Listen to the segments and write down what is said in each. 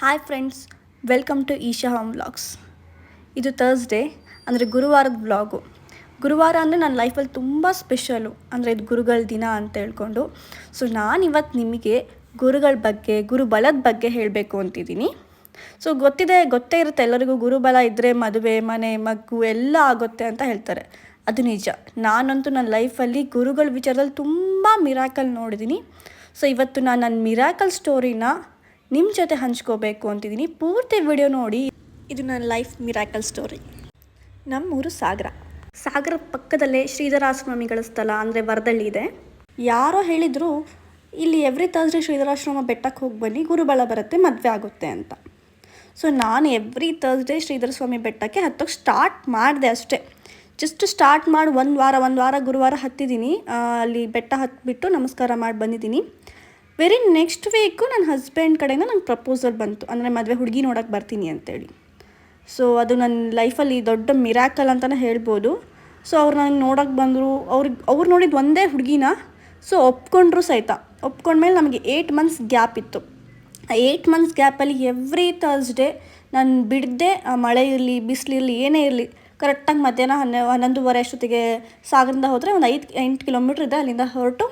Hi friends welcome to Isha home vlogs ಇದು Thursday ಅಂದರೆ ಗುರುವಾರದ ವ್ಲಾಗು ಗುರುವಾರ ಅಂದರೆ ನನ್ನ ಲೈಫಲ್ಲಿ ತುಂಬ ಸ್ಪೆಷಲು ಅಂದರೆ ಇದು ಗುರುಗಳ ದಿನ ಅಂತ ಹೇಳ್ಕೊಂಡು. ಸೊ ನಾನು ಇವತ್ತು ನಿಮಗೆ ಗುರುಗಳ ಬಗ್ಗೆ, ಗುರುಬಲದ ಬಗ್ಗೆ ಹೇಳಬೇಕು ಅಂತಿದ್ದೀನಿ. ಸೊ ಗೊತ್ತಿದೆ, ಗೊತ್ತೇ ಇರುತ್ತೆ. ಎಲ್ಲರಿಗೂ ಗುರುಬಲ ಇದ್ದರೆ ಮದುವೆ, ಮನೆ ಮಗು ಎಲ್ಲ ಆಗುತ್ತೆ ಅಂತ ಹೇಳ್ತಾರೆ. ಅದು ನಿಜ. ನಾನಂತೂ ನನ್ನ ಲೈಫಲ್ಲಿ ಗುರುಗಳ ವಿಚಾರದಲ್ಲಿ ತುಂಬ ಮಿರಾಕಲ್ ನೋಡಿದ್ದೀನಿ. ಸೊ ಇವತ್ತು ನಾನು ನನ್ನ ಮಿರಾಕಲ್ ಸ್ಟೋರಿನ ನಿಮ್ಮ ಜೊತೆ ಹಂಚ್ಕೋಬೇಕು ಅಂತಿದ್ದೀನಿ. ಪೂರ್ತಿ ವಿಡಿಯೋ ನೋಡಿ. ಇದು ನನ್ನ ಲೈಫ್ ಮಿರಾಕಲ್ ಸ್ಟೋರಿ ನಮ್ಮೂರು ಸಾಗರ. ಸಾಗರ ಪಕ್ಕದಲ್ಲೇ ಶ್ರೀಧರಾಶ್ರಮಿಗಳ ಸ್ಥಳ ಅಂದರೆ ವರದಳ್ಳಿ ಇದೆ. ಯಾರೋ ಹೇಳಿದರು, ಇಲ್ಲಿ ಎವ್ರಿ ತರ್ಸ್ಡೇ ಶ್ರೀಧರಾಶ್ರಮ ಬೆಟ್ಟಕ್ಕೆ ಹೋಗಿ ಬನ್ನಿ, ಗುರುಬಲ ಬರುತ್ತೆ, ಮದುವೆ ಆಗುತ್ತೆ ಅಂತ. ಸೊ ನಾನು ಎವ್ರಿ ತರ್ಸ್ಡೇ ಶ್ರೀಧರ ಸ್ವಾಮಿ ಬೆಟ್ಟಕ್ಕೆ ಹತ್ತೋಕ್ಕೆ ಸ್ಟಾರ್ಟ್ ಮಾಡಿದೆ ಅಷ್ಟೇ. ಜಸ್ಟ್ ಸ್ಟಾರ್ಟ್ ಮಾಡಿ, ಒಂದು ವಾರ ಒಂದು ವಾರ, ಗುರುವಾರ ಹತ್ತಿದ್ದೀನಿ. ಅಲ್ಲಿ ಬೆಟ್ಟ ಹತ್ತಿಬಿಟ್ಟು ನಮಸ್ಕಾರ ಮಾಡಿ ಬಂದಿದ್ದೀನಿ. ವೆರಿ ನೆಕ್ಸ್ಟ್ ವೀಕು ನನ್ನ ಹಸ್ಬೆಂಡ್ ಕಡೆಯಿಂದ ನಂಗೆ ಪ್ರಪೋಸಲ್ ಬಂತು. ಅಂದರೆ ಮದುವೆ ಹುಡುಗಿ ನೋಡೋಕ್ಕೆ ಬರ್ತೀನಿ ಅಂತೇಳಿ. ಸೊ ಅದು ನನ್ನ ಲೈಫಲ್ಲಿ ದೊಡ್ಡ ಮಿರಾಕಲ್ ಅಂತಲೇ ಹೇಳ್ಬೋದು. ಸೊ ಅವ್ರು ನನಗೆ ನೋಡೋಕ್ಕೆ ಬಂದರು. ಅವ್ರಿಗೆ, ಅವ್ರು ನೋಡಿದ ಒಂದೇ ಹುಡುಗಿನ ಸೊ ಒಪ್ಕೊಂಡ್ರು ಸಹಿತ. ಒಪ್ಕೊಂಡ್ಮೇಲೆ ನಮಗೆ ಏಯ್ಟ್ ಮಂತ್ಸ್ ಗ್ಯಾಪ್ ಇತ್ತು. ಆ ಏಯ್ಟ್ ಮಂತ್ಸ್ ಗ್ಯಾಪಲ್ಲಿ ಎವ್ರಿ ಥರ್ಸ್ಡೇ ನಾನು ಬಿಡದೆ ಮಳೆ ಇರಲಿ ಬಿಸಿಲಿರಲಿ ಏನೇ ಇರಲಿ ಕರೆಕ್ಟಾಗಿ ಮಧ್ಯಾಹ್ನ ಹನ್ನೆ, ಹನ್ನೊಂದುವರೆ ಅಷ್ಟೊತ್ತಿಗೆ ಸಾಗರದಿಂದ ಹೋದರೆ ಒಂದು ಐದು, ಎಂಟು ಕಿಲೋಮೀಟ್ರ್ ಇದೆ ಅಲ್ಲಿಂದ ಹೊರಟು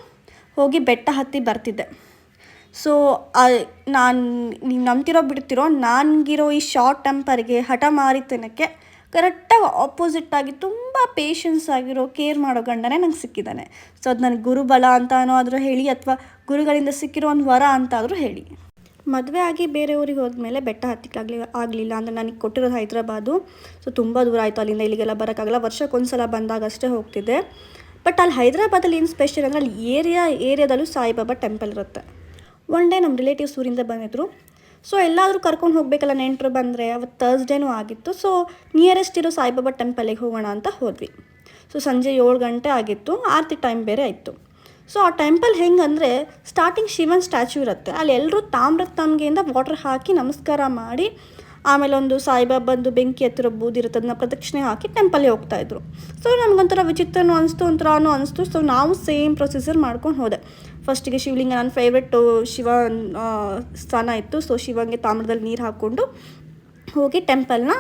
ಹೋಗಿ ಬೆಟ್ಟ ಹತ್ತಿ ಬರ್ತಿದ್ದೆ. ಸೊ ನಾನು, ನೀವು ನಂಬ್ತಿರೋ ಬಿಡ್ತಿರೋ, ನನಗಿರೋ ಈ ಶಾರ್ಟ್ ಟೆಂಪರ್ಗೆ ಹಠ ಮಾರಿತನಕ್ಕೆ ಕರೆಕ್ಟಾಗಿ ಆಪೋಸಿಟ್ಟಾಗಿ ತುಂಬ ಪೇಷನ್ಸ್ ಆಗಿರೋ ಕೇರ್ ಮಾಡೋ ಗಂಡನೇ ನಂಗೆ ಸಿಕ್ಕಿದ್ದಾನೆ. ಸೊ ಅದು ನನಗೆ ಗುರುಬಲ ಅಂತಾನೋ ಆದರೂ ಹೇಳಿ ಅಥವಾ ಗುರುಗಳಿಂದ ಸಿಕ್ಕಿರೋ ಒಂದು ವರ ಅಂತಾದರೂ ಹೇಳಿ. ಮದುವೆ ಆಗಿ ಬೇರೆ ಊರಿಗೆ ಹೋದ್ಮೇಲೆ ಬೆಟ್ಟ ಹತ್ತಿಕ್ಕಾಗಲಿ, ಆಗಲಿಲ್ಲ ಅಂದರೆ ನನಗೆ ಕೊಟ್ಟಿರೋದು ಹೈದ್ರಾಬಾದು. ಸೊ ತುಂಬ ದೂರ ಆಯಿತು ಅಲ್ಲಿಂದ ಇಲ್ಲಿಗೆಲ್ಲ ಬರೋಕ್ಕಾಗಲ್ಲ. ವರ್ಷಕ್ಕೊಂದ್ಸಲ ಬಂದಾಗ ಅಷ್ಟೇ ಹೋಗ್ತಿದ್ದೆ. ಬಟ್ ಅಲ್ಲಿ ಹೈದ್ರಾಬಾದಲ್ಲಿ ಏನು ಸ್ಪೆಷಲ್ ಅಂದರೆ ಅಲ್ಲಿ ಏರಿಯಾ, ಏರಿಯಾದಲ್ಲೂ ಸಾಯಿಬಾಬಾ ಟೆಂಪಲ್ ಇರುತ್ತೆ. ಒನ್ ಡೇ ನಮ್ಮ ರಿಲೇಟಿವ್ಸ್ ಊರಿಂದ ಬಂದಿದ್ರು. ಸೊ ಎಲ್ಲಾದರೂ ಕರ್ಕೊಂಡು ಹೋಗಬೇಕಲ್ಲ ನೆಂಟರು ಬಂದರೆ ಅವತ್ತು ತರ್ಸ್ಡೇನೂ ಆಗಿತ್ತು. ಸೊ ನಿಯರೆಸ್ಟ್ ಇರೋ ಸಾಯಿಬಾಬಾ ಟೆಂಪಲಿಗೆ ಹೋಗೋಣ ಅಂತ ಹೋದ್ವಿ. ಸೊ ಸಂಜೆ ಏಳು ಗಂಟೆ ಆಗಿತ್ತು. ಆರತಿ ಟೈಮ್ ಬೇರೆ ಆಯಿತು. ಸೊ ಆ ಟೆಂಪಲ್ ಹೆಂಗಂದರೆ ಸ್ಟಾರ್ಟಿಂಗ್ ಶಿವನ್ ಸ್ಟ್ಯಾಚ್ಯೂ ಇರುತ್ತೆ. ಅಲ್ಲಿ ಎಲ್ಲರೂ ತಾಮ್ರದ ತಮ್ಗೆಯಿಂದ ವಾಟರ್ ಹಾಕಿ ನಮಸ್ಕಾರ ಮಾಡಿ, ಆಮೇಲೆ ಒಂದು ಸಾಯಿಬಾಬಂದು ಬೆಂಕಿ ಹತ್ತಿರ ಬೂದಿರುತ್ತೆ ಅದನ್ನ ಪ್ರದಕ್ಷಿಣೆ ಹಾಕಿ ಟೆಂಪಲ್ಗೆ ಹೋಗ್ತಾಯಿದ್ರು ಸೊ ನಮಗೊಂಥರ ವಿಚಿತ್ರನೂ ಅನಿಸ್ತು, ಒಂಥರನೂ ಅನಿಸ್ತು. ಸೊ ನಾವು ಸೇಮ್ ಪ್ರೊಸೀಜರ್ ಮಾಡ್ಕೊಂಡು ಹೋದೆ. ಫಸ್ಟಿಗೆ ಶಿವಲಿಂಗ ನನ್ನ ಫೇವ್ರೆಟ್ ಶಿವ ಸ್ಥಾನ ಇತ್ತು. ಸೊ ಶಿವಂಗೆ ತಾಮ್ರದಲ್ಲಿ ನೀರು ಹಾಕ್ಕೊಂಡು ಹೋಗಿ ಟೆಂಪಲ್ನ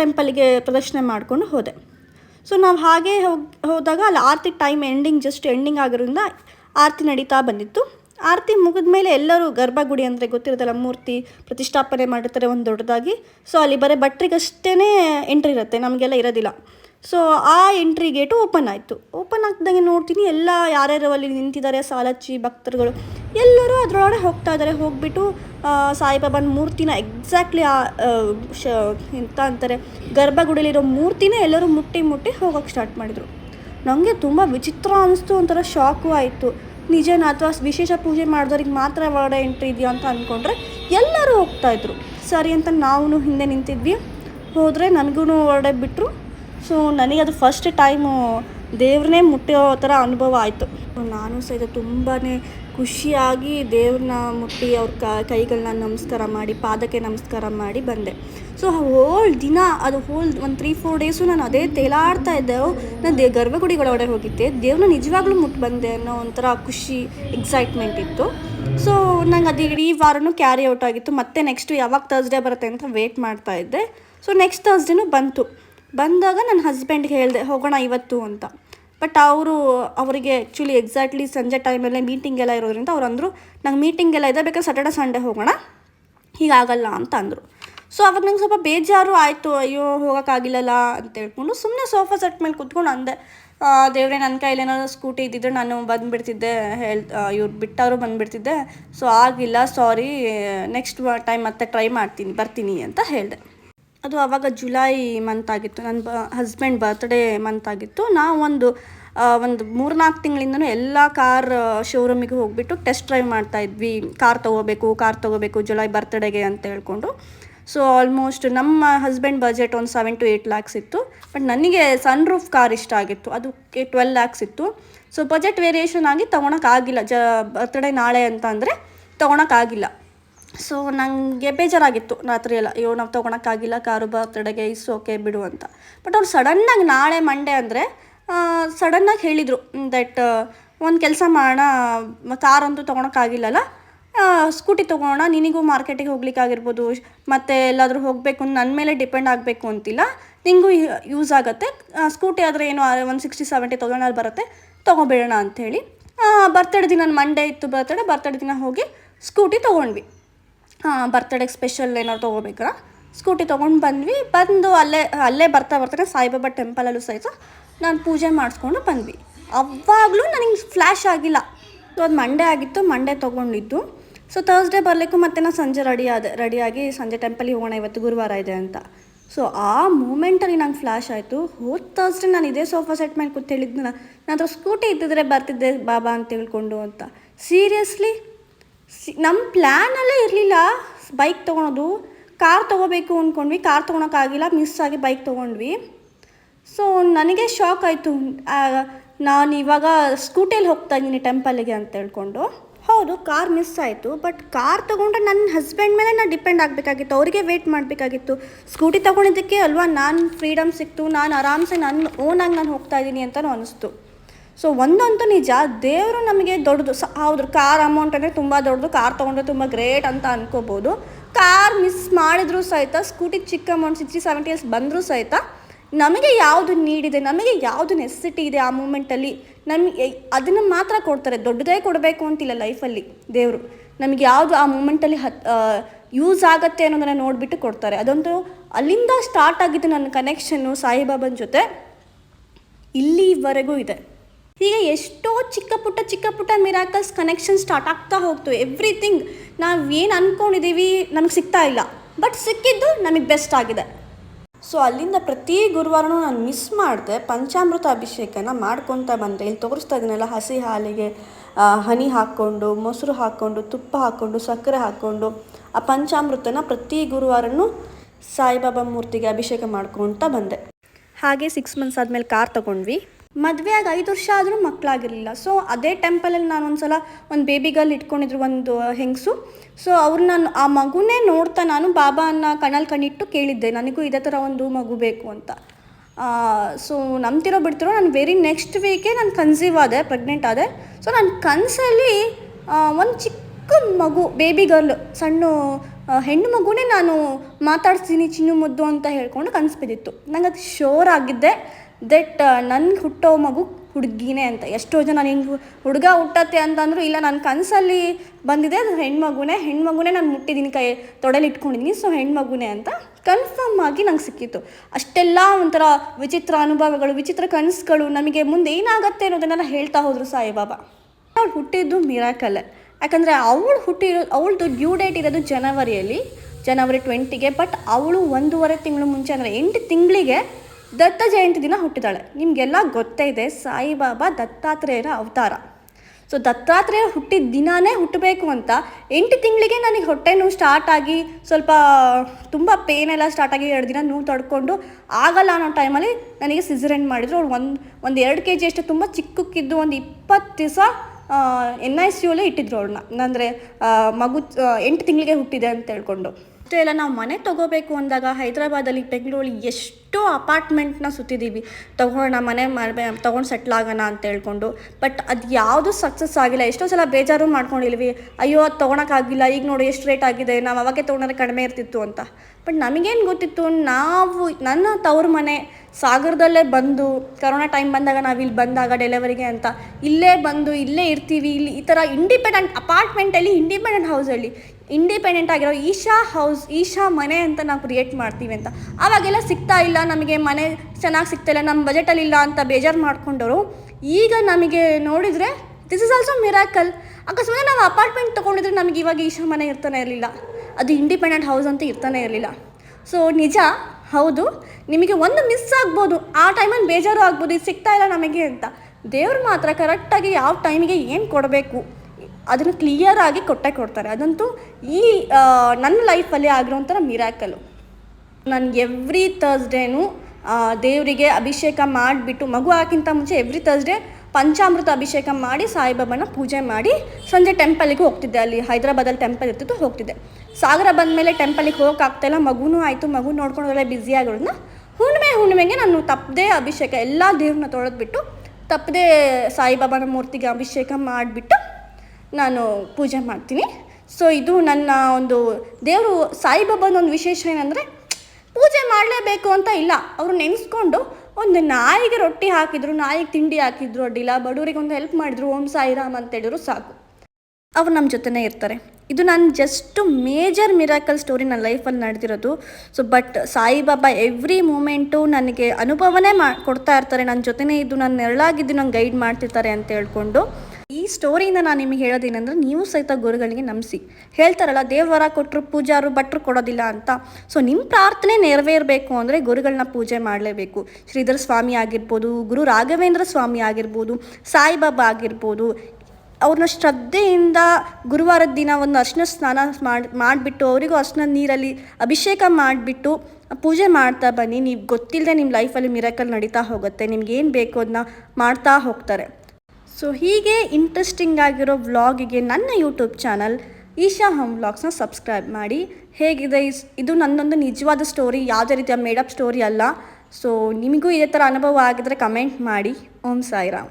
ಟೆಂಪಲ್ಗೆ ಪ್ರದರ್ಶನ ಮಾಡಿಕೊಂಡು ಹೋದೆ. ಸೊ ನಾವು ಹಾಗೆ ಹೋಗಿ, ಹೋದಾಗ ಅಲ್ಲಿ ಆರತಿ ಟೈಮ್ ಎಂಡಿಂಗ್ ಜಸ್ಟ್ ಎಂಡಿಂಗ್ ಆಗಿರೋದ್ರಿಂದ ಆರತಿ ನಡೀತಾ ಬಂದಿತ್ತು. ಆರತಿ ಮುಗಿದ ಮೇಲೆ ಎಲ್ಲರೂ ಗರ್ಭಗುಡಿ ಅಂದರೆ ಗೊತ್ತಿರೋದಲ್ಲ ಮೂರ್ತಿ ಪ್ರತಿಷ್ಠಾಪನೆ ಮಾಡಿರ್ತಾರೆ ಒಂದು ದೊಡ್ಡದಾಗಿ. ಸೊ ಅಲ್ಲಿ ಬರೀ ಭಟ್ರಿಗಷ್ಟೇ ಎಂಟ್ರಿ ಇರುತ್ತೆ, ನಮಗೆಲ್ಲ ಇರೋದಿಲ್ಲ. ಸೊ ಆ ಎಂಟ್ರಿ ಗೇಟು ಓಪನ್ ಆಯಿತು. ಓಪನ್ ಆಗ್ದಂಗೆ ನೋಡ್ತೀನಿ, ಎಲ್ಲ ಯಾರ್ಯಾರು ಅಲ್ಲಿ ನಿಂತಿದ್ದಾರೆ, ಸಾಲಚ್ಚಿ, ಭಕ್ತರುಗಳು, ಎಲ್ಲರೂ ಅದರೊಳಗಡೆ ಹೋಗ್ತಾ ಇದ್ದಾರೆ. ಹೋಗ್ಬಿಟ್ಟು ಸಾಯಿಬಾಬಾನ ಮೂರ್ತಿನ ಎಕ್ಸಾಕ್ಟ್ಲಿ ಆ ಶ, ಎಂತ ಅಂತಾರೆ ಗರ್ಭಗುಡಿಯಲ್ಲಿರೋ ಮೂರ್ತಿನ ಎಲ್ಲರೂ ಮುಟ್ಟಿ ಮುಟ್ಟಿ ಹೋಗೋಕ್ಕೆ ಸ್ಟಾರ್ಟ್ ಮಾಡಿದರು. ನನಗೆ ತುಂಬ ವಿಚಿತ್ರ ಅನ್ನಿಸ್ತು ಒಂಥರ ಶಾಕು ಆಯಿತು. ನಿಜನ ಅಥವಾ ವಿಶೇಷ ಪೂಜೆ ಮಾಡಿದವ್ರಿಗೆ ಮಾತ್ರ ಒಳಗಡೆ ಎಂಟ್ರಿ ಇದೆಯಾ ಅಂತ ಅಂದ್ಕೊಂಡ್ರೆ ಎಲ್ಲರೂ ಹೋಗ್ತಾಯಿದ್ರು ಸರಿ ಅಂತ ನಾವು ಹಿಂದೆ ನಿಂತಿದ್ವಿ. ಹೋದರೆ ನನಗೂ ಒಳಗಡೆ ಬಿಟ್ಟರು ಸೊ ನನಗೆ ಅದು ಫಸ್ಟ್ ಟೈಮು ದೇವ್ರನ್ನೇ ಮುಟ್ಟೋ ಥರ ಅನುಭವ ಆಯಿತು. ನಾನು ಸಹಿತ ತುಂಬಾ ಖುಷಿಯಾಗಿ ದೇವ್ರನ್ನ ಮುಟ್ಟಿ ಅವ್ರ ಕೈಗಳನ್ನ ನಮಸ್ಕಾರ ಮಾಡಿ, ಪಾದಕ್ಕೆ ನಮಸ್ಕಾರ ಮಾಡಿ ಬಂದೆ. ಸೊ ಹೋಲ್ ದಿನ, ಅದು ಹೋಲ್ ಒಂದು ತ್ರೀ ಫೋರ್ ಡೇಸು ನಾನು ಅದೇ ತೇಲಾಡ್ತಾ ಇದ್ದೆ. ನಾನು ದೇ ಒಳಗಡೆ ಹೋಗಿದ್ದೆ. ದೇವ್ರನ್ನ ನಿಜವಾಗ್ಲೂ ಮುಟ್ಟು ಬಂದೆ ಅನ್ನೋ ಒಂಥರ ಖುಷಿ ಎಕ್ಸೈಟ್ಮೆಂಟ್ ಇತ್ತು. ಸೊ ನಂಗೆ ಅದು ಇಡೀ ವಾರನೂ ಕ್ಯಾರಿ ಔಟ್ ಆಗಿತ್ತು. ಮತ್ತೆ ನೆಕ್ಸ್ಟ್ ಯಾವಾಗ ತರ್ಸ್ಡೇ ಬರುತ್ತೆ ಅಂತ ವೇಟ್ ಮಾಡ್ತಾ ಇದ್ದೆ. ಸೊ ನೆಕ್ಸ್ಟ್ ತರ್ಸ್ಡೇನೂ ಬಂತು. ಬಂದಾಗ ನನ್ನ ಹಸ್ಬೆಂಡ್ಗೆ ಹೇಳಿದೆ, ಹೋಗೋಣ ಇವತ್ತು ಅಂತ. ಬಟ್ ಅವರು, ಅವರಿಗೆ ಆ್ಯಕ್ಚುಲಿ ಎಕ್ಸಾಕ್ಟ್ಲಿ ಸಂಜೆ ಟೈಮಲ್ಲೇ ಮೀಟಿಂಗ್ ಎಲ್ಲ ಇರೋದ್ರಿಂದ ಅವ್ರು ಅಂದರು, ನಂಗೆ ಮೀಟಿಂಗ್ ಎಲ್ಲ ಇದೆ, ಬೇಕಾದ್ರೆ ಸ್ಯಾಟರ್ಡೆ ಸಂಡೇ ಹೋಗೋಣ. ಹೀಗಾಗಲ್ಲ ಅಂತ ಅಂದರು. ಸೊ ಅವಾಗ ನಂಗೆ ಸ್ವಲ್ಪ ಬೇಜಾರು ಆಯಿತು, ಅಯ್ಯೋ ಹೋಗೋಕ್ಕಾಗಿಲ್ಲಲ್ಲ ಅಂತ ಹೇಳ್ಕೊಂಡು ಸುಮ್ಮನೆ ಸೋಫಾ ಸೆಟ್ ಮೇಲೆ ಕುತ್ಕೊಂಡು ಅಂದೆ ದೇವ್ರೆ ನನ್ನ ಕೈಲಿ ಏನಾದ್ರು ಸ್ಕೂಟಿ ಇದ್ದಿದ್ರೆ ನಾನು ಬಂದುಬಿಡ್ತಿದ್ದೆ, ಹೇಳ್ ಇವ್ರು ಬಿಟ್ಟವರು ಬಂದುಬಿಡ್ತಿದ್ದೆ. ಸೊ ಆಗಿಲ್ಲ ಸಾರಿ ನೆಕ್ಸ್ಟ್ ಟೈಮ್ ಮತ್ತೆ ಟ್ರೈ ಮಾಡ್ತೀನಿ, ಬರ್ತೀನಿ ಅಂತ ಹೇಳಿದೆ. ಅದು ಆವಾಗ ಜುಲೈ ಮಂತ್ ಆಗಿತ್ತು. ನನ್ನ ಬ ಹಸ್ಬೆಂಡ್ ಬರ್ತ್ಡೇ ಮಂತ್ ಆಗಿತ್ತು. ನಾವು ಒಂದು ಆ, ಒಂದು ಮೂರ್ನಾಲ್ಕು ತಿಂಗಳಿಂದನೂ ಎಲ್ಲ ಕಾರ್ ಶೋರೂಮಿಗೆ ಹೋಗಿಬಿಟ್ಟು ಟೆಸ್ಟ್ ಡ್ರೈವ್ ಮಾಡ್ತಾ ಇದ್ವಿ. ಕಾರ್ ತೊಗೋಬೇಕು ಕಾರ್ ತೊಗೋಬೇಕು ಜುಲೈ ಬರ್ತ್ಡೇಗೆ ಅಂತ ಹೇಳ್ಕೊಂಡು. ಸೊ ಆಲ್ಮೋಸ್ಟ್ ನಮ್ಮ ಹಸ್ಬೆಂಡ್ ಬಜೆಟ್ ಒಂದು ಸೆವೆನ್ ಟು ಏಯ್ಟ್ ಲ್ಯಾಕ್ಸ್ ಇತ್ತು. ಬಟ್ ನನಗೆ ಸನ್ ರೂಫ್ ಕಾರ್ ಇಷ್ಟ ಆಗಿತ್ತು. ಅದಕ್ಕೆ ಟ್ವೆಲ್ ಲ್ಯಾಕ್ಸ್ ಇತ್ತು. ಸೊ ಬಜೆಟ್ ವೇರಿಯೇಷನ್ ಆಗಿ ತೊಗೊಳಕ್ಕಾಗಿಲ್ಲ ಜ ಬರ್ತ್ಡೇ ನಾಳೆ ಅಂತ ಅಂದರೆ ತೊಗೊಳಕ್ಕಾಗಿಲ್ಲ ಸೊ ನನಗೆ ಬೇಜಾರಾಗಿತ್ತು ರಾತ್ರಿ ಎಲ್ಲ. ಅಯ್ಯೋ, ನಾವು ತೊಗೊಳಕ್ಕಾಗಿಲ್ಲ, ಕಾರು ಬರ್ತಡೆಗೆ ಇಸ್ ಓಕೆ ಬಿಡು ಅಂತ. ಬಟ್ ಅವ್ರು ಸಡನ್ನಾಗಿ ನಾಳೆ ಮಂಡೇ ಅಂದರೆ ಸಡನ್ನಾಗಿ ಹೇಳಿದರು ದಟ್ ಒಂದು ಕೆಲಸ ಮಾಡೋಣ ಕಾರಂತೂ ತೊಗೊಳಕ್ಕಾಗಿಲ್ಲಲ್ಲ. ಸ್ಕೂಟಿ ತೊಗೊಳೋಣ, ನಿನಗೂ ಮಾರ್ಕೆಟಿಗೆ ಹೋಗ್ಲಿಕ್ಕಾಗಿರ್ಬೋದು ಮತ್ತು ಎಲ್ಲಾದರೂ ಹೋಗಬೇಕು ನನ್ನ ಮೇಲೆ ಡಿಪೆಂಡ್ ಆಗಬೇಕು ಅಂತಿಲ್ಲ. ನಿಂಗೂ ಯೂಸ್ ಆಗುತ್ತೆ. ಸ್ಕೂಟಿ ಆದರೆ ಏನು ಒಂದು ಸಿಕ್ಸ್ಟಿ ಸೆವೆಂಟಿ ತೌಸಂಡಲ್ಲಿ ಬರುತ್ತೆ. ತೊಗೊಬೇಡೋಣ ಅಂಥೇಳಿ ಬರ್ತಡೇ ದಿನ ಮಂಡೇ ಇತ್ತು ಬರ್ತಡೇ ಬರ್ತಡೇ ದಿನ ಹೋಗಿ ಸ್ಕೂಟಿ ತೊಗೊಂಡ್ವಿ. ಬರ್ತಡೇಗೆ ಸ್ಪೆಷಲ್ ಏನಾದ್ರು ತೊಗೋಬೇಕಾ? ಸ್ಕೂಟಿ ತೊಗೊಂಡು ಬಂದ್ವಿ. ಬಂದು ಅಲ್ಲೇ ಅಲ್ಲೇ ಬರ್ತಾ ಬರ್ತಾನೆ ಸಾಯಿಬಾಬಾ ಟೆಂಪಲಲ್ಲೂ ಸಹಿತ ನಾನು ಪೂಜೆ ಮಾಡಿಸ್ಕೊಂಡು ಬಂದ್ವಿ. ಅವಾಗಲೂ ನನಗೆ ಫ್ಲ್ಯಾಶ್ ಆಗಿಲ್ಲ. ಸೊ ಅದು ಮಂಡೇ ಆಗಿತ್ತು. ಮಂಡೇ ತೊಗೊಂಡಿದ್ದು. ಸೊ ತರ್ಸ್ಡೇ ಬರಲಿಕ್ಕೂ ಮತ್ತೆ ನಾನು ಸಂಜೆ ರೆಡಿ ಆದೆ ರೆಡಿಯಾಗಿ ಸಂಜೆ ಟೆಂಪಲಿಗೆ ಹೋಗೋಣ ಇವತ್ತು ಗುರುವಾರ ಇದೆ ಅಂತ. ಸೊ ಆ ಮೂಮೆಂಟಲ್ಲಿ ನಂಗೆ ಫ್ಲ್ಯಾಶ್ ಆಯಿತು. ಹೋದ ತರ್ಸ್ಡೇ ನಾನು ಇದೇ ಸೋಫಾ ಸೆಟ್ ಮೇಲೆ ಕೂತು ಹೇಳಿದ್ನ ನಾನು ಸ್ಕೂಟಿ ಇದ್ದಿದ್ರೆ ಬರ್ತಿದ್ದೆ ಬಾಬಾ ಅಂತ ತಿಳ್ಕೊಂಡು ಅಂತ. ಸೀರಿಯಸ್ಲಿ ಸಿ ನಮ್ಮ ಪ್ಲ್ಯಾನಲ್ಲೇ ಇರಲಿಲ್ಲ. ಬೈಕ್ ತೊಗೊಳೋದು. ಕಾರ್ ತೊಗೋಬೇಕು ಅಂದ್ಕೊಂಡ್ವಿ ಕಾರ್ ತೊಗೊಳಕ್ಕಾಗಿಲ್ಲ. ಮಿಸ್ ಆಗಿ ಬೈಕ್ ತೊಗೊಂಡ್ವಿ. ಸೊ ನನಗೆ ಶಾಕ್ ಆಯಿತು. ನಾನು ಇವಾಗ ಸ್ಕೂಟಿಯಲ್ಲಿ ಹೋಗ್ತಾ ಇದ್ದೀನಿ ಟೆಂಪಲ್ಗೆ ಅಂತ ಹೇಳ್ಕೊಂಡು. ಹೌದು ಕಾರ್ ಮಿಸ್ ಆಯಿತು. ಬಟ್ ಕಾರ್ ತೊಗೊಂಡ್ರೆ ನನ್ನ ಹಸ್ಬೆಂಡ್ ಮೇಲೆ ನಾನು ಡಿಪೆಂಡ್ ಆಗಬೇಕಾಗಿತ್ತು. ಅವರಿಗೆ ವೇಟ್ ಮಾಡಬೇಕಾಗಿತ್ತು. ಸ್ಕೂಟಿ ತೊಗೊಂಡಿದ್ದಕ್ಕೆ ಅಲ್ವಾ? ನಾನು ಫ್ರೀಡಮ್ ಸಿಕ್ತು. ನಾನು ಆರಾಮ್ಸೆ ನನ್ನ ಓನಾಗಿ ನಾನು ಹೋಗ್ತಾ ಇದ್ದೀನಿ ಅಂತಲೂ ಅನಿಸ್ತು. ಸೊ ಒಂದಂತೂ ನಿಜ, ದೇವರು ನಮಗೆ ದೊಡ್ಡದು. ಸ ಹೌದು ಕಾರ್ ಅಮೌಂಟ್ ಅಂದರೆ ತುಂಬ ದೊಡ್ಡದು. ಕಾರ್ ತೊಗೊಂಡ್ರೆ ತುಂಬ ಗ್ರೇಟ್ ಅಂತ ಅನ್ಕೋಬೋದು. ಕಾರ್ ಮಿಸ್ ಮಾಡಿದ್ರು ಸಹಿತ ಸ್ಕೂಟಿ ಚಿಕ್ಕ ಅಮೌಂಟ್ ಸಿಕ್ಸ್ಟಿ ಸೆವೆಂಟಿ ಇಯರ್ಸ್ ಬಂದರೂ ಸಹಿತ, ನಮಗೆ ಯಾವುದು ನೀಡಿದೆ ನಮಗೆ ಯಾವುದು ನೆಸೆಸಿಟಿ ಇದೆ ಆ ಮೂಮೆಂಟಲ್ಲಿ ನಮಗೆ ಅದನ್ನು ಮಾತ್ರ ಕೊಡ್ತಾರೆ. ದೊಡ್ಡದೇ ಕೊಡಬೇಕು ಅಂತಿಲ್ಲ ಲೈಫಲ್ಲಿ ದೇವರು. ನಮಗೆ ಯಾವುದು ಆ ಮೂಮೆಂಟಲ್ಲಿ ಹತ್ ಯೂಸ್ ಆಗತ್ತೆ ಅನ್ನೋದನ್ನು ನೋಡಿಬಿಟ್ಟು ಕೊಡ್ತಾರೆ. ಅದೊಂದು ಅಲ್ಲಿಂದ ಸ್ಟಾರ್ಟ್ ಆಗಿದ್ದು ನನ್ನ ಕನೆಕ್ಷನ್ನು ಸಾಯಿಬಾಬನ ಜೊತೆ ಇಲ್ಲಿವರೆಗೂ ಇದೆ. ಹೀಗೆ ಎಷ್ಟೋ ಚಿಕ್ಕ ಪುಟ್ಟ ಚಿಕ್ಕ ಪುಟ್ಟ ಮಿರಾಕಲ್ಸ್ ಕನೆಕ್ಷನ್ ಸ್ಟಾರ್ಟ್ ಆಗ್ತಾ ಹೋಗ್ತು. ಎವ್ರಿಥಿಂಗ್ ನಾವು ಏನು ಅಂದ್ಕೊಂಡಿದ್ದೀವಿ ನಮಗೆ ಸಿಗ್ತಾ ಇಲ್ಲ. ಬಟ್ ಸಿಕ್ಕಿದ್ದು ನಮಗೆ ಬೆಸ್ಟ್ ಆಗಿದೆ. ಸೊ ಅಲ್ಲಿಂದ ಪ್ರತಿ ಗುರುವಾರನೂ ನಾನು ಮಿಸ್ ಮಾಡಿದೆ. ಪಂಚಾಮೃತ ಅಭಿಷೇಕನ ಮಾಡ್ಕೊತಾ ಬಂದೆ. ಇಲ್ಲಿ ತೋರಿಸ್ತಾ ಇದ್ದೀನಲ್ಲ ಹಸಿ ಹಾಲಿಗೆ ಹನಿ ಹಾಕ್ಕೊಂಡು ಮೊಸರು ಹಾಕ್ಕೊಂಡು ತುಪ್ಪ ಹಾಕ್ಕೊಂಡು ಸಕ್ಕರೆ ಹಾಕ್ಕೊಂಡು ಆ ಪಂಚಾಮೃತನ ಪ್ರತಿ ಗುರುವಾರನೂ ಸಾಯಿಬಾಬಾ ಮೂರ್ತಿಗೆ ಅಭಿಷೇಕ ಮಾಡ್ಕೊತಾ ಬಂದೆ. ಹಾಗೆ ಸಿಕ್ಸ್ ಮಂತ್ಸ್ ಆದಮೇಲೆ ಕಾರ್ ತೊಗೊಂಡ್ವಿ. ಮದುವೆ ಆಗಿ ಐದು ವರ್ಷ ಆದರೂ ಮಕ್ಕಳಾಗಿರಲಿಲ್ಲ ಸೊ ಅದೇ ಟೆಂಪಲಲ್ಲಿ ನಾನು ಒಂದ್ಸಲ ಒಂದು ಬೇಬಿ ಗರ್ಲ್ ಇಟ್ಕೊಂಡಿದ್ರು ಒಂದು ಹೆಂಗಸು. ಸೊ ಅವ್ರು ನಾನು ಆ ಮಗುನೇ ನೋಡ್ತಾ ನಾನು ಬಾಬಾನ ಕಣ್ಣಲ್ಲಿ ಕಣ್ಣಿಟ್ಟು ಕೇಳಿದ್ದೆ. ನನಗೂ ಇದೇ ಥರ ಒಂದು ಮಗು ಬೇಕು ಅಂತ. ಸೊ ನಂಬ್ತಿರೋ ಬಿಡ್ತಿರೋ ನಾನು ವೆರಿ ನೆಕ್ಸ್ಟ್ ವೀಕೆ ನಾನು ಕನ್ಸೀವ್ ಆದೆ ಪ್ರೆಗ್ನೆಂಟ್ ಆದೆ. ಸೊ ನನ್ನ ಕನಸಲ್ಲಿ ಒಂದು ಚಿಕ್ಕ ಮಗು ಬೇಬಿ ಗರ್ಲ್ ಸಣ್ಣ ಹೆಣ್ಣು ಮಗುನೇ ನಾನು ಮಾತಾಡ್ತೀನಿ ಚಿನ್ನು ಮುದ್ದು ಅಂತ ಹೇಳ್ಕೊಂಡು ಕನಸು ಬಿದ್ದಿತ್ತು. ನಂಗೆ ಅದು ಶೋರ್ ಆಗಿದ್ದೆ ದಟ್ ನನ್ನ ಹುಟ್ಟೋ ಮಗು ಹುಡುಗಿನೇ ಅಂತ. ಎಷ್ಟೋ ಜನ ನಿಂಗೆ ಹುಡುಗ ಹುಟ್ಟತ್ತೆ ಅಂತಂದ್ರು ಇಲ್ಲ ನನ್ನ ಕನಸಲ್ಲಿ ಬಂದಿದೆ, ಅದು ಹೆಣ್ಮಗುನೇ ಹೆಣ್ಮಗುನೇ ನಾನು ಮುಟ್ಟಿದ್ದೀನಿ ಕೈ ತೊಡೆಲಿ ಇಟ್ಕೊಂಡಿದ್ದೀನಿ ಸೊ ಹೆಣ್ಮಗುನೇ ಅಂತ ಕನ್ಫರ್ಮ್ ಆಗಿ ನಂಗೆ ಸಿಕ್ಕಿತ್ತು. ಅಷ್ಟೆಲ್ಲ ಒಂಥರ ವಿಚಿತ್ರ ಅನುಭವಗಳು, ವಿಚಿತ್ರ ಕನಸುಗಳು ನಮಗೆ ಮುಂದೆ ಏನಾಗತ್ತೆ ಅನ್ನೋದನ್ನೆಲ್ಲ ಹೇಳ್ತಾ ಹೋದರು ಸಾಯಿಬಾಬಾ. ಅವಳು ಹುಟ್ಟಿದ್ದು ಮಿರಾಕಲ್ಲೇ ಯಾಕಂದರೆ ಅವಳು ಹುಟ್ಟಿರೋ, ಅವಳದು ಡ್ಯೂ ಡೇಟ್ ಇರೋದು ಜನವರಿಯಲ್ಲಿ, ಜನವರಿ ಟ್ವೆಂಟಿಗೆ, ಬಟ್ ಅವಳು ಒಂದೂವರೆ ತಿಂಗಳು ಮುಂಚೆ, ಅಂದರೆ ಎಂಟು ತಿಂಗಳಿಗೆ ದತ್ತ ಜಯಂತಿ ದಿನ ಹುಟ್ಟಿದಾಳೆ ನಿಮಗೆಲ್ಲ ಗೊತ್ತೇ ಇದೆ, ಸಾಯಿಬಾಬಾ ದತ್ತಾತ್ರೇಯರ ಅವತಾರ. ಸೊ ದತ್ತಾತ್ರೇಯ ಹುಟ್ಟಿದ ದಿನಾನೇ ಹುಟ್ಟಬೇಕು ಅಂತ ಎಂಟು ತಿಂಗಳಿಗೆ ನನಗೆ ಹೊಟ್ಟೆ ನೋವು ಸ್ಟಾರ್ಟ್ ಆಗಿ ಸ್ವಲ್ಪ ತುಂಬ ಪೇನ್ ಎಲ್ಲ ಸ್ಟಾರ್ಟ್ ಆಗಿ ಎರಡು ದಿನ ನೋವು ತಡ್ಕೊಂಡು ಆಗಲ್ಲ ಅನ್ನೋ ಟೈಮಲ್ಲಿ ನನಗೆ ಸಿಸರೆಂಡ್ ಮಾಡಿದ್ರು. ಅವ್ರು ಒಂದು ಒಂದು ಎರಡು ಕೆ ಜಿ ಅಷ್ಟು ತುಂಬ ಚಿಕ್ಕಕ್ಕಿದ್ದು ಒಂದು ಇಪ್ಪತ್ತು ದಿವಸ ಎನ್ ಐ ಸಿ ಯುಲೇ ಇಟ್ಟಿದ್ರು ಅವ್ಳನ್ನ. ಅಂದರೆ ಮಗು ಎಂಟು ತಿಂಗಳಿಗೆ ಹುಟ್ಟಿದೆ ಅಂತ ಹೇಳ್ಕೊಂಡು. ಅಷ್ಟೇ ಅಲ್ಲ, ನಾವು ಮನೆ ತೊಗೋಬೇಕು ಅಂದಾಗ ಹೈದ್ರಾಬಾದಲ್ಲಿ ಬೆಂಗಳೂರಲ್ಲಿ ಎಷ್ಟೋ ಅಪಾರ್ಟ್ಮೆಂಟ್ನ ಸುತ್ತಿದ್ದೀವಿ. ತೊಗೊಳ್ಳೋಣ, ಮನೆ ಮಾಡಬೇ ತೊಗೊಂಡು ಸೆಟ್ಲ್ ಆಗೋಣ ಅಂತ ಹೇಳ್ಕೊಂಡು. ಬಟ್ ಅದು ಯಾವುದು ಸಕ್ಸಸ್ ಆಗಿಲ್ಲ. ಎಷ್ಟೋ ಸಲ ಬೇಜಾರು ಮಾಡ್ಕೊಂಡಿಲ್ವಿ ಅಯ್ಯೋ, ಅದು ತೊಗೊಳಕ್ಕಾಗಿಲ್ಲ ಈಗ ನೋಡಿ, ಎಷ್ಟು ರೇಟ್ ಆಗಿದೆ. ನಾವು ಅವಾಗೆ ತೊಗೊಂಡ್ರೆ ಕಡಿಮೆ ಇರ್ತಿತ್ತು ಅಂತ. ಬಟ್ ನಮಗೇನು ಗೊತ್ತಿತ್ತು, ನಾವು, ನನ್ನ ತವ್ರ ಮನೆ ಸಾಗರದಲ್ಲೇ ಬಂದು, ಕರೋನಾ ಟೈಮ್ ಬಂದಾಗ ನಾವು ಇಲ್ಲಿ ಬಂದಾಗ ಡೆಲಿವರಿಗೆ ಅಂತ, ಇಲ್ಲೇ ಬಂದು, ಇಲ್ಲೇ ಇರ್ತೀವಿ. ಇಲ್ಲಿ ಈ ಥರ ಇಂಡಿಪೆಂಡೆಂಟ್ ಅಪಾರ್ಟ್ಮೆಂಟಲ್ಲಿ ಇಂಡಿಪೆಂಡೆಂಟ್ ಹೌಸಲ್ಲಿ ಇಂಡಿಪೆಂಡೆಂಟ್ ಆಗಿರೋ ಈಶಾ ಹೌಸ್ ಈಶಾ ಮನೆ ಅಂತ ನಾವು ಕ್ರಿಯೇಟ್ ಮಾಡ್ತೀವಿ ಅಂತ. ಆವಾಗೆಲ್ಲ ಸಿಗ್ತಾ ಇಲ್ಲ, ನಮಗೆ ಮನೆ ಚೆನ್ನಾಗಿ ಸಿಗ್ತಾ ಇಲ್ಲ ನಮ್ಮ ಬಜೆಟಲ್ಲಿ ಇಲ್ಲ ಅಂತ ಬೇಜಾರು ಮಾಡ್ಕೊಂಡವರು. ಈಗ ನಮಗೆ ನೋಡಿದರೆ ದಿಸ್ ಇಸ್ ಆಲ್ಸೋ ಮಿರಾಕಲ್ ಅಕಸ್ಮಾತ್ ನಾವು ಅಪಾರ್ಟ್ಮೆಂಟ್ ತೊಗೊಂಡಿದ್ರೆ ನಮಗೆ ಇವಾಗ ಈಶಾ ಮನೆ ಇರ್ತಾನೆ ಇರಲಿಲ್ಲ. ಅದು ಇಂಡಿಪೆಂಡೆಂಟ್ ಹೌಸ್ ಅಂತ ಇರ್ತಾನೆ ಇರಲಿಲ್ಲ. ಸೊ ನಿಜ, ಹೌದು, ನಿಮಗೆ ಒಂದು ಮಿಸ್ ಆಗ್ಬೋದು. ಆ ಟೈಮಲ್ಲಿ ಬೇಜಾರು ಆಗ್ಬೋದು, ಇದು ಸಿಗ್ತಾ ಇಲ್ಲ ನಮಗೆ ಅಂತ. ದೇವ್ರು ಮಾತ್ರ ಕರೆಕ್ಟಾಗಿ ಯಾವ ಟೈಮಿಗೆ ಏನು ಕೊಡಬೇಕು? ಅದನ್ನು ಕ್ಲಿಯರ್ ಆಗಿ ಕೊಟ್ಟೆ ಕೊಡ್ತಾರೆ. ಅದಂತೂ ಈ ನನ್ನ ಲೈಫಲ್ಲಿ ಆಗಿರೋಂಥ ಮಿರಾಕಲು ನಾನು ಎವ್ರಿ ತರ್ಸ್ಡೇನು ದೇವರಿಗೆ ಅಭಿಷೇಕ ಮಾಡಿಬಿಟ್ಟು, ಮಗು ಹಾಕಿಂತ ಮುಂಚೆ ಎವ್ರಿ ತರ್ಸ್ಡೇ ಪಂಚಾಮೃತ ಅಭಿಷೇಕ ಮಾಡಿ, ಸಾಯಿಬಾಬಾನ ಪೂಜೆ ಮಾಡಿ, ಸಂಜೆ ಟೆಂಪಲಿಗೆ ಹೋಗ್ತಿದ್ದೆ. ಅಲ್ಲಿ ಹೈದ್ರಾಬಾದಲ್ಲಿ ಟೆಂಪಲ್ ಇರ್ತಿತ್ತು, ಹೋಗ್ತಿದ್ದೆ. ಸಾಗರ ಬಂದ ಮೇಲೆ ಟೆಂಪಲಿಗೆ ಹೋಗೋಕ್ಕಾಗ್ತಾಯಿಲ್ಲ ಮಗುನೂ ಆಯಿತು. ಮಗು ನೋಡ್ಕೊಂಡೋದ್ರೆ ಬ್ಯುಸಿ ಆಗೋದನ್ನ ಹುಣ್ಣಿಮೆ, ಹುಣ್ಣಿಮೆಗೆ ನಾನು ತಪ್ಪದೇ ಅಭಿಷೇಕ, ಎಲ್ಲ ದೇವ್ರನ್ನ ತೊಳೆದ್ಬಿಟ್ಟು, ತಪ್ಪದೇ ಸಾಯಿಬಾಬಾನ ಮೂರ್ತಿಗೆ ಅಭಿಷೇಕ ಮಾಡಿಬಿಟ್ಟು ನಾನು ಪೂಜೆ ಮಾಡ್ತೀನಿ. ಸೊ ಇದು ನನ್ನ ಒಂದು ದೇವರು ಸಾಯಿಬಾಬಾನ ಒಂದು ವಿಶೇಷ ಏನಂದರೆ, ಪೂಜೆ ಮಾಡಲೇಬೇಕು ಅಂತ ಇಲ್ಲ. ಅವರು ನೆನೆಸ್ಕೊಂಡು ಒಂದು ನಾಯಿಗೆ ರೊಟ್ಟಿ ಹಾಕಿದ್ರು, ನಾಯಿಗೆ ತಿಂಡಿ ಹಾಕಿದ್ರು, ಅಡ್ಡಿಲ್ಲ. ಬಡವರಿಗೆ ಒಂದು ಹೆಲ್ಪ್ ಮಾಡಿದ್ರು, ಓಂ ಸಾಯಿರಾಮ್ ಅಂತ ಹೇಳಿದ್ರು ಸಾಕು. ಅವ್ರು ನಮ್ಮ ಜೊತೆನೇ ಇರ್ತಾರೆ. ಇದು ನಾನು ಜಸ್ಟ್ ಮೇಜರ್ ಮಿರಾಕಲ್ ಸ್ಟೋರಿ ನನ್ನ ಲೈಫಲ್ಲಿ ನಡೆದಿರೋದು. So but Saibaba every moment ನನಗೆ ಅನುಭವನೇ ಮಾ, ಕೊಡ್ತಾ ಇರ್ತಾರೆ. ನನ್ನ ಜೊತೆನೇ ಇದ್ದು ನಾನು ನೆರಳಾಗಿದ್ದು, ನಂಗೆ ಗೈಡ್ ಮಾಡ್ತಿರ್ತಾರೆ ಅಂತ ಹೇಳ್ಕೊಂಡು. ಈ ಸ್ಟೋರಿಯಿಂದ ನಾನು ನಿಮಗೆ ಹೇಳೋದೇನೆಂದ್ರೆ ನೀವು ಸಹಿತ ಗುರುಗಳಿಗೆ ನಂಬಿಸಿ. ಹೇಳ್ತಾರಲ್ಲ, ದೇವರ ಕೊಟ್ಟರು ಪೂಜಾರು ಭಟ್ರು ಕೊಡೋದಿಲ್ಲ ಅಂತ. ಸೊ ನಿಮ್ಮ ಪ್ರಾರ್ಥನೆ ನೆರವೇರಬೇಕು ಅಂದರೆ ಗುರುಗಳನ್ನ ಪೂಜೆ ಮಾಡಲೇಬೇಕು. ಶ್ರೀಧರ ಸ್ವಾಮಿ ಆಗಿರ್ಬೋದು, ಗುರು ರಾಘವೇಂದ್ರ ಸ್ವಾಮಿ ಆಗಿರ್ಬೋದು, ಸಾಯಿಬಾಬಾ ಆಗಿರ್ಬೋದು, ಅವ್ರನ್ನ ಶ್ರದ್ಧೆಯಿಂದ ಗುರುವಾರದ ದಿನ ಒಂದು ಅರ್ಶಿನ ಸ್ನಾನ ಮಾಡಿ, ಮಾಡಿಬಿಟ್ಟು ಅವರಿಗೂ ಅರ್ಶಿನ ನೀರಲ್ಲಿ ಅಭಿಷೇಕ ಮಾಡಿಬಿಟ್ಟು ಪೂಜೆ ಮಾಡ್ತಾ ಬನ್ನಿ. ನೀವು ಗೊತ್ತಿಲ್ಲದೆ ನಿಮ್ಮ ಲೈಫಲ್ಲಿ ಮಿರಕಲ್ ನಡೀತಾ ಹೋಗುತ್ತೆ. ನಿಮ್ಗೆ ಏನು ಬೇಕು ಅದನ್ನ ಮಾಡ್ತಾ ಹೋಗ್ತಾರೆ. ಸೊ ಹೀಗೆ ಇಂಟ್ರೆಸ್ಟಿಂಗ್ ಆಗಿರೋ ವ್ಲಾಗಿಗೆ ನನ್ನ ಯೂಟ್ಯೂಬ್ ಚಾನಲ್ ಈಶಾ ಹೋಮ್ ವ್ಲಾಗ್ಸ್ನ ಸಬ್ಸ್ಕ್ರೈಬ್ ಮಾಡಿ. ಹೇಗಿದೆ ಇದು ನನ್ನೊಂದು ನಿಜವಾದ ಸ್ಟೋರಿ ಯಾವುದೇ ರೀತಿಯ ಮೇಡಪ್ ಸ್ಟೋರಿ ಅಲ್ಲ. ಸೊ ನಿಮಗೂ ಇದೇ ಥರ ಅನುಭವ ಆಗಿದ್ರೆ ಕಮೆಂಟ್ ಮಾಡಿ. ಓಂ ಸಾಯಿರಾಮ್.